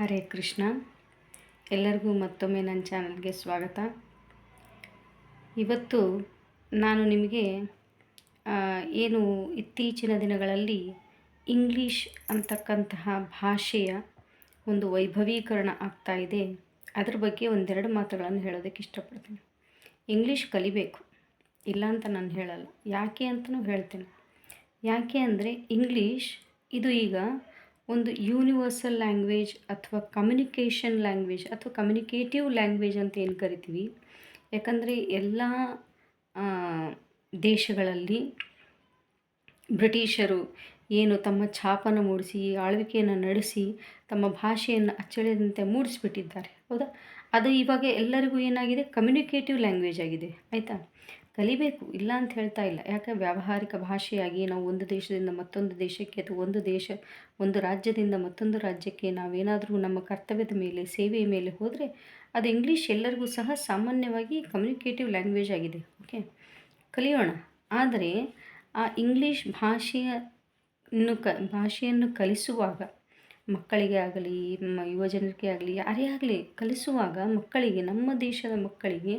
ಹರೇ ಕೃಷ್ಣ. ಎಲ್ಲರಿಗೂ ಮತ್ತೊಮ್ಮೆ ನನ್ನ ಚಾನಲ್ಗೆ ಸ್ವಾಗತ. ಇವತ್ತು ನಾನು ನಿಮಗೆ ಏನು ಇತ್ತೀಚಿನ ದಿನಗಳಲ್ಲಿ ಇಂಗ್ಲೀಷ್ ಅಂತಕ್ಕಂತಹ ಭಾಷೆಯ ಒಂದು ವೈಭವೀಕರಣ ಆಗ್ತಾ ಇದೆ. ಅದ್ರ ಬಗ್ಗೆ ಒಂದೆರಡು ಮಾತುಗಳನ್ನು ಹೇಳೋದಕ್ಕೆ ಇಷ್ಟಪಡ್ತೀನಿ. ಇಂಗ್ಲೀಷ್ ಕಲಿಬೇಕು. ಇಲ್ಲ ಅಂತ ನಾನು ಹೇಳಲ್ಲ. ಯಾಕೆ ಅಂತಲೂ ಹೇಳ್ತೇನೆ. ಯಾಕೆ ಅಂದರೆ ಇಂಗ್ಲೀಷ್, ಇದು ಈಗ ಒಂದು ಯೂನಿವರ್ಸಲ್ ಲ್ಯಾಂಗ್ವೇಜ್ ಅಥವಾ ಕಮ್ಯುನಿಕೇಷನ್ ಲ್ಯಾಂಗ್ವೇಜ್ ಅಥವಾ ಕಮ್ಯುನಿಕೇಟಿವ್ ಲ್ಯಾಂಗ್ವೇಜ್ ಅಂತ ಏನು ಕರಿತೀವಿ? ಯಾಕಂದರೆ ಎಲ್ಲ ದೇಶಗಳಲ್ಲಿ ಬ್ರಿಟಿಷರು ಏನು ತಮ್ಮ ಛಾಪನ ಮೂಡಿಸಿ, ಆಳ್ವಿಕೆಯನ್ನು ನಡೆಸಿ, ತಮ್ಮ ಭಾಷೆಯನ್ನು ಅಚ್ಚಳಿಯದಂತೆ ಮೂಡಿಸಿಬಿಟ್ಟಿದ್ದಾರೆ. ಹೌದಾ? ಅದು ಇವಾಗ ಎಲ್ಲರಿಗೂ ಏನಾಗಿದೆ? ಕಮ್ಯುನಿಕೇಟಿವ್ ಲ್ಯಾಂಗ್ವೇಜ್ ಆಗಿದೆ. ಆಯಿತಾ? ಕಲಿಬೇಕು, ಇಲ್ಲ ಅಂತ ಹೇಳ್ತಾ ಇಲ್ಲ. ಯಾಕೆ ವ್ಯಾವಹಾರಿಕ ಭಾಷೆಯಾಗಿ ನಾವು ಒಂದು ದೇಶದಿಂದ ಮತ್ತೊಂದು ದೇಶಕ್ಕೆ ಅಥವಾ ಒಂದು ದೇಶ, ಒಂದು ರಾಜ್ಯದಿಂದ ಮತ್ತೊಂದು ರಾಜ್ಯಕ್ಕೆ ನಾವೇನಾದರೂ ನಮ್ಮ ಕರ್ತವ್ಯದ ಮೇಲೆ, ಸೇವೆಯ ಮೇಲೆ ಹೋದರೆ ಅದು ಇಂಗ್ಲೀಷ್ ಎಲ್ಲರಿಗೂ ಸಹ ಸಾಮಾನ್ಯವಾಗಿ ಕಮ್ಯುನಿಕೇಟಿವ್ ಲ್ಯಾಂಗ್ವೇಜ್ ಆಗಿದೆ. ಓಕೆ ಕಲಿಯೋಣ. ಆದರೆ ಆ ಇಂಗ್ಲೀಷ್ ಭಾಷೆಯನ್ನು ಕ, ಭಾಷೆಯನ್ನು ಕಲಿಸುವಾಗ, ಮಕ್ಕಳಿಗೆ ಆಗಲಿ ಯುವಜನರಿಗೆ ಆಗಲಿ, ಯಾರೇ ಆಗಲಿ, ಕಲಿಸುವಾಗ ಮಕ್ಕಳಿಗೆ, ನಮ್ಮ ದೇಶದ ಮಕ್ಕಳಿಗೆ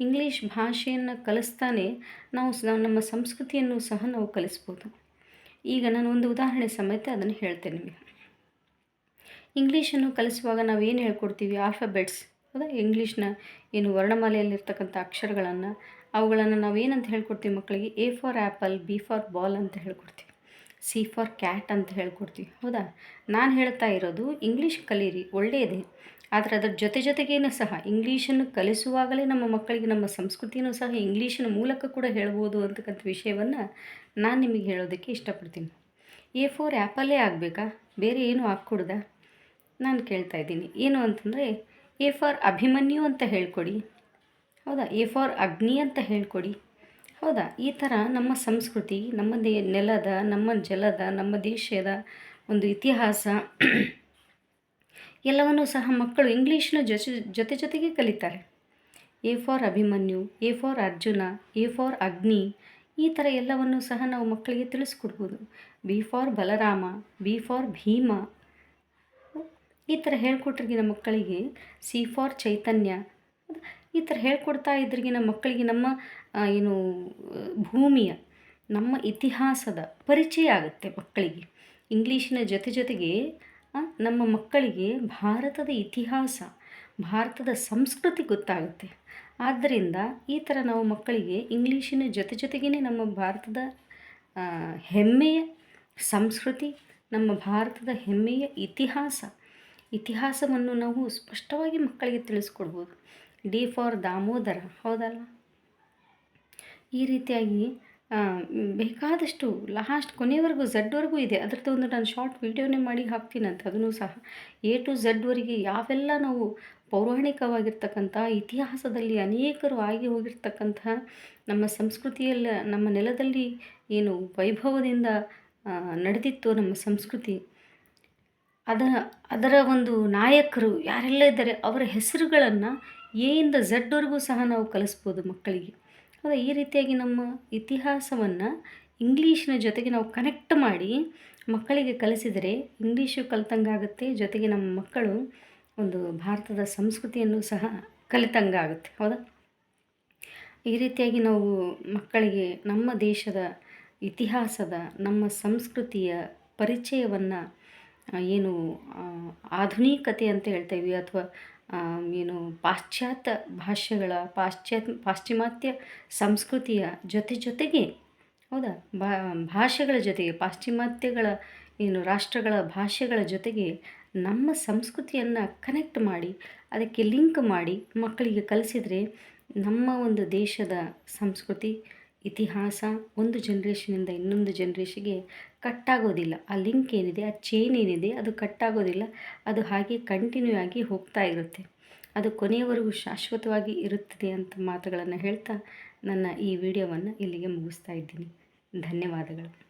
ಇಂಗ್ಲೀಷ್ ಭಾಷೆಯನ್ನು ಕಲಿಸ್ತಾನೆ ನಾವು ನಮ್ಮ ಸಂಸ್ಕೃತಿಯನ್ನು ಸಹ ನಾವು ಕಲಿಸ್ಬೋದು. ಈಗ ನಾನು ಒಂದು ಉದಾಹರಣೆ ಸಮೇತ ಅದನ್ನು ಹೇಳ್ತೇನೆ ನಿಮಗೆ. ಇಂಗ್ಲೀಷನ್ನು ಕಲಿಸುವಾಗ ನಾವು ಏನು ಹೇಳ್ಕೊಡ್ತೀವಿ? ಆಲ್ಫಬೆಟ್ಸ್ ಹೌದಾ ಇಂಗ್ಲೀಷ್ನ ಏನು ವರ್ಣಮಾಲೆಯಲ್ಲಿರ್ತಕ್ಕಂಥ ಅಕ್ಷರಗಳನ್ನು ಅವುಗಳನ್ನು ನಾವು ಏನಂತ ಹೇಳ್ಕೊಡ್ತೀವಿ ಮಕ್ಕಳಿಗೆ? A for apple B for ball ಅಂತ ಹೇಳ್ಕೊಡ್ತೀವಿ. ಸಿ ಫಾರ್ ಕ್ಯಾಟ್ ಅಂತ ಹೇಳ್ಕೊಡ್ತೀವಿ, ಹೌದಾ? ನಾನು ಹೇಳ್ತಾ ಇರೋದು ಇಂಗ್ಲೀಷ್ ಕಲೀರಿ ಒಳ್ಳೆಯದೇ ಆದರೆ ಅದರ ಜೊತೆ ಜೊತೆಗೇನು ಸಹ, ಇಂಗ್ಲೀಷನ್ನು ಕಲಿಸುವಾಗಲೇ ನಮ್ಮ ಮಕ್ಕಳಿಗೆ, ನಮ್ಮ ಸಂಸ್ಕೃತಿಯೂ ಸಹ ಇಂಗ್ಲೀಷಿನ ಮೂಲಕ ಕೂಡ ಹೇಳ್ಬೋದು ಅಂತಕ್ಕಂಥ ವಿಷಯವನ್ನು ನಾನು ನಿಮಗೆ ಹೇಳೋದಕ್ಕೆ ಇಷ್ಟಪಡ್ತೀನಿ. ಎ ಫೋರ್ ಆ್ಯಪಲ್ಲೇ ಆಗಬೇಕಾ? ಬೇರೆ ಏನು ಹಾಕ್ಕೊಡ್ದ ನಾನು ಕೇಳ್ತಾ ಇದ್ದೀನಿ. ಏನು ಅಂತಂದರೆ, ಎ ಫಾರ್ ಅಭಿಮನ್ಯು ಅಂತ ಹೇಳ್ಕೊಡಿ. ಹೌದಾ? ಎ ಫಾರ್ ಅಗ್ನಿ ಅಂತ ಹೇಳ್ಕೊಡಿ. ಹೌದಾ? ಈ ಥರ ನಮ್ಮ ಸಂಸ್ಕೃತಿ, ನಮ್ಮ ದೇ, ನೆಲದ, ನಮ್ಮ ಜಲದ, ನಮ್ಮ ದೇಶದ ಒಂದು ಇತಿಹಾಸ ಎಲ್ಲವನ್ನೂ ಸಹ ಮಕ್ಕಳು ಇಂಗ್ಲೀಷ್ನ ಜೊತೆ ಜೊತೆ ಜೊತೆಗೆ ಕಲಿತಾರೆ. A for Abhimanyu, A for Arjuna, A for Agni ಈ ಥರ ಎಲ್ಲವನ್ನು ಸಹ ನಾವು ಮಕ್ಕಳಿಗೆ ತಿಳಿಸ್ಕೊಡ್ಬೋದು. B for Balarama, B for Bheema. ಈ ಥರ ಹೇಳ್ಕೊಟ್ರಿಗಿನ ಮಕ್ಕಳಿಗೆ. C for Chaitanya. ಈ ಥರ ಹೇಳ್ಕೊಡ್ತಾ ಇದ್ರಿಗಿನ ಮಕ್ಕಳಿಗೆ ನಮ್ಮ ಏನು ಭೂಮಿಯ, ನಮ್ಮ ಇತಿಹಾಸದ ಪರಿಚಯ ಆಗುತ್ತೆ ಮಕ್ಕಳಿಗೆ. ಇಂಗ್ಲೀಷಿನ ಜೊತೆ ಜೊತೆಗೆ ನಮ್ಮ ಮಕ್ಕಳಿಗೆ ಭಾರತದ ಇತಿಹಾಸ, ಭಾರತದ ಸಂಸ್ಕೃತಿ ಗೊತ್ತಾಗುತ್ತೆ. ಆದ್ದರಿಂದ ಈ ಥರ ನಾವು ಮಕ್ಕಳಿಗೆ ಇಂಗ್ಲೀಷಿನ ಜೊತೆ ಜೊತೆಗೇ ನಮ್ಮ ಭಾರತದ ಹೆಮ್ಮೆಯ ಸಂಸ್ಕೃತಿ, ನಮ್ಮ ಭಾರತದ ಹೆಮ್ಮೆಯ ಇತಿಹಾಸ, ಇತಿಹಾಸವನ್ನು ನಾವು ಸ್ಪಷ್ಟವಾಗಿ ಮಕ್ಕಳಿಗೆ ತಿಳಿಸ್ಕೊಡ್ಬೋದು. ಡಿ ಫಾರ್ ದಾಮೋದರ, ಹೌದಲ್ಲ? ಈ ರೀತಿಯಾಗಿ ಬೇಕಾದಷ್ಟು ಲಾಸ್ಟ್ ಕೊನೆಯವರೆಗೂ ಝಡ್ವರೆಗೂ ಇದೆ. ಅದರದ್ದು ಒಂದು ನಾನು ಶಾರ್ಟ್ ವೀಡಿಯೋನೇ ಮಾಡಿ ಹಾಕ್ತೀನಂತ. ಅದನ್ನು ಸಹ ಎ ಟು ಝಡ್ವರೆಗೆ ಯಾವೆಲ್ಲ ನಾವು ಪೌರಾಣಿಕವಾಗಿರ್ತಕ್ಕಂಥ, ಇತಿಹಾಸದಲ್ಲಿ ಅನೇಕರು ಆಗಿ ಹೋಗಿರ್ತಕ್ಕಂತಹ ನಮ್ಮ ಸಂಸ್ಕೃತಿಯಲ್ಲ, ನಮ್ಮ ನೆಲದಲ್ಲಿ ಏನು ವೈಭವದಿಂದ ನಡೆದಿತ್ತು ನಮ್ಮ ಸಂಸ್ಕೃತಿ. ಅದರ ಅದರ ಒಂದು ನಾಯಕರು ಯಾರೆಲ್ಲ ಇದ್ದಾರೆ, ಅವರ ಹೆಸರುಗಳನ್ನು ಎಯಿಂದ ಝಡ್ವರೆಗೂ ಸಹ ನಾವು ಕಲಿಸ್ಬೋದು ಮಕ್ಕಳಿಗೆ. ಹೌದಾ ಈ ರೀತಿಯಾಗಿ ನಮ್ಮ ಇತಿಹಾಸವನ್ನು ಇಂಗ್ಲೀಷಿನ ಜೊತೆಗೆ ನಾವು ಕನೆಕ್ಟ್ ಮಾಡಿ ಮಕ್ಕಳಿಗೆ ಕಲಿಸಿದರೆ ಇಂಗ್ಲೀಷು ಕಲಿತಂಗಾಗುತ್ತೆ, ಜೊತೆಗೆ ನಮ್ಮ ಮಕ್ಕಳು ಒಂದು ಭಾರತದ ಸಂಸ್ಕೃತಿಯನ್ನು ಸಹ ಕಲಿತಂಗಾಗುತ್ತೆ. ಹೌದಾ? ಈ ರೀತಿಯಾಗಿ ನಾವು ಮಕ್ಕಳಿಗೆ ನಮ್ಮ ದೇಶದ ಇತಿಹಾಸದ, ನಮ್ಮ ಸಂಸ್ಕೃತಿಯ ಪರಿಚಯವನ್ನು ಏನು ಆಧುನಿಕತೆ ಅಂತ ಹೇಳ್ತೇವೆ ಅಥವಾ ಏನು ಪಾಶ್ಚಾತ್ಯ ಭಾಷೆಗಳ ಪಾಶ್ಚಾತ್ಯ ಪಾಶ್ಚಿಮಾತ್ಯ ಸಂಸ್ಕೃತಿಯ ಜೊತೆ ಜೊತೆಗೆ ಹೌದಾ? ಭಾಷೆಗಳ ಜೊತೆಗೆ ಪಾಶ್ಚಿಮಾತ್ಯಗಳ ಏನು ರಾಷ್ಟ್ರಗಳ ಭಾಷೆಗಳ ಜೊತೆಗೆ ನಮ್ಮ ಸಂಸ್ಕೃತಿಯನ್ನು ಕನೆಕ್ಟ್ ಮಾಡಿ, ಅದಕ್ಕೆ ಲಿಂಕ್ ಮಾಡಿ ಮಕ್ಕಳಿಗೆ ಕಲಿಸಿದರೆ ನಮ್ಮ ಒಂದು ದೇಶದ ಸಂಸ್ಕೃತಿ ಇತಿಹಾಸ ಒಂದು ಜನ್ರೇಷನಿಂದ ಇನ್ನೊಂದು ಜನ್ರೇಷನ್ಗೆ ಕಟ್ಟಾಗೋದಿಲ್ಲ ಆ ಲಿಂಕ್ ಏನಿದೆ, ಆ ಚೈನ್ ಏನಿದೆ, ಅದು ಕಟ್ಟಾಗೋದಿಲ್ಲ ಅದು ಹಾಗೆ ಕಂಟಿನ್ಯೂ ಆಗಿ ಹೋಗ್ತಾ ಇರುತ್ತೆ. ಅದು ಕೊನೆಯವರೆಗೂ ಶಾಶ್ವತವಾಗಿ ಇರುತ್ತದೆ ಅಂತ ಮಾತುಗಳನ್ನು ಹೇಳ್ತಾ ನನ್ನ ಈ ವಿಡಿಯೋವನ್ನು ಇಲ್ಲಿಗೆ ಮುಗಿಸ್ತಾ ಇದ್ದೀನಿ. ಧನ್ಯವಾದಗಳು.